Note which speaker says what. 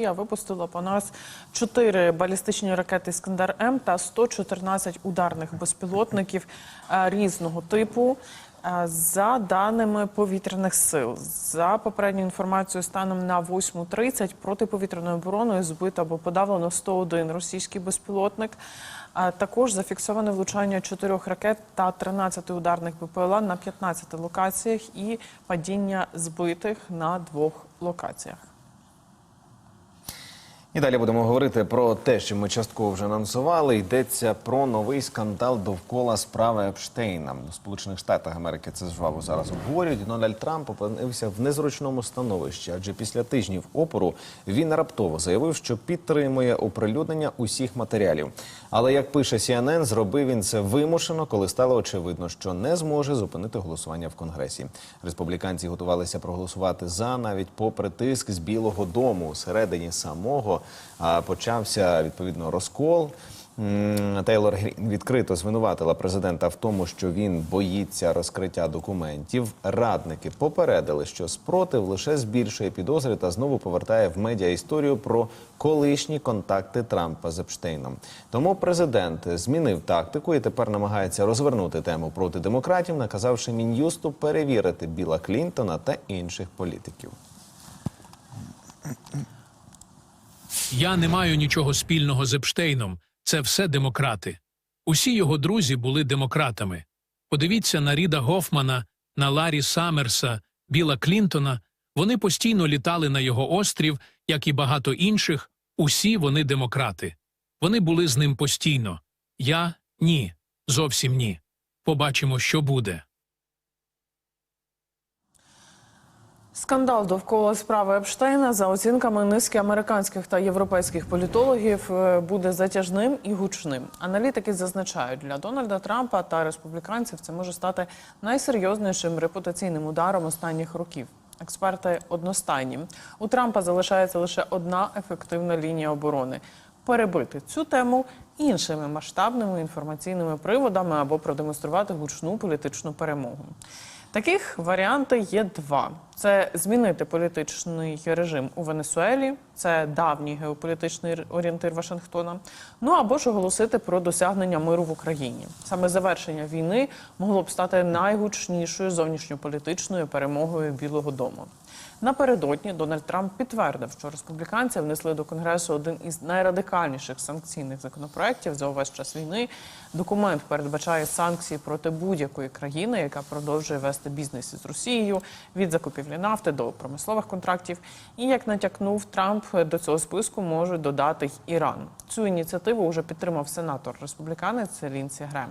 Speaker 1: Росія випустила по нас 4 балістичні ракети Іскандер М та 114 ударних безпілотників е, різного типу. Е, За даними повітряних сил, за попередньою інформацією, станом на 8.30 протиповітряною обороною збито або подавлено 101 російський безпілотник. Також зафіксоване влучання чотирьох ракет та 13 ударних БПЛА на 15 локаціях і падіння збитих на двох локаціях.
Speaker 2: І далі будемо говорити про те, що ми частково вже анонсували. Йдеться про новий скандал довкола справи Епштейна. У Сполучених Штатах Америки це жваво зараз обговорюють. Дональд Трамп опинився в незручному становищі, адже після тижнів опору він раптово заявив, що підтримує оприлюднення усіх матеріалів. Але як пише CNN, зробив він це вимушено, коли стало очевидно, що не зможе зупинити голосування в Конгресі. Республіканці готувалися проголосувати за навіть попри тиск з Білого Дому. Всередині самого почався відповідно розкол. Тейлор відкрито звинуватила президента в тому, що він боїться розкриття документів. Радники попередили, що спротив лише збільшує підозри та знову повертає в медіа історію про колишні контакти Трампа з Епштейном. Тому президент змінив тактику і тепер намагається розвернути тему проти демократів, наказавши мін'юсту перевірити Біла Клінтона та інших політиків.
Speaker 3: Я не маю нічого спільного з Епштейном. Це все демократи. Усі його друзі були демократами. Подивіться на Ріда Гофмана, на Ларі Саммерса, Біла Клінтона. Вони постійно літали на його острів, як і багато інших. Усі вони демократи. Вони були з ним постійно. Я ні. Зовсім ні. Побачимо, що буде.
Speaker 1: Скандал довкола справи Епштейна за оцінками низки американських та європейських політологів е, буде затяжним і гучним. Аналітики зазначають, для Дональда Трампа та республіканців це може стати найсерйознішим репутаційним ударом останніх років. Експерти одностайні. У Трампа залишається лише одна ефективна лінія оборони перебити цю тему іншими масштабними інформаційними приводами або продемонструвати гучну політичну перемогу. Таких варіанти є два: це змінити політичний режим у Венесуелі, це давній геополітичний орієнтир Вашингтона. Ну або ж оголосити про досягнення миру в Україні. Саме завершення війни могло б стати найгучнішою зовнішньополітичною перемогою Білого Дому. Напередодні Дональд Трамп підтвердив, що республіканці внесли до конгресу один із найрадикальніших санкційних законопроєктів за увесь час війни. Документ передбачає санкції проти будь-якої країни, яка продовжує вести бізнес із Росією від закупівлі нафти до промислових контрактів. І як натякнув Трамп, до цього списку можуть додати й Іран. Цю ініціативу вже підтримав сенатор республіканець Лінсі Грем.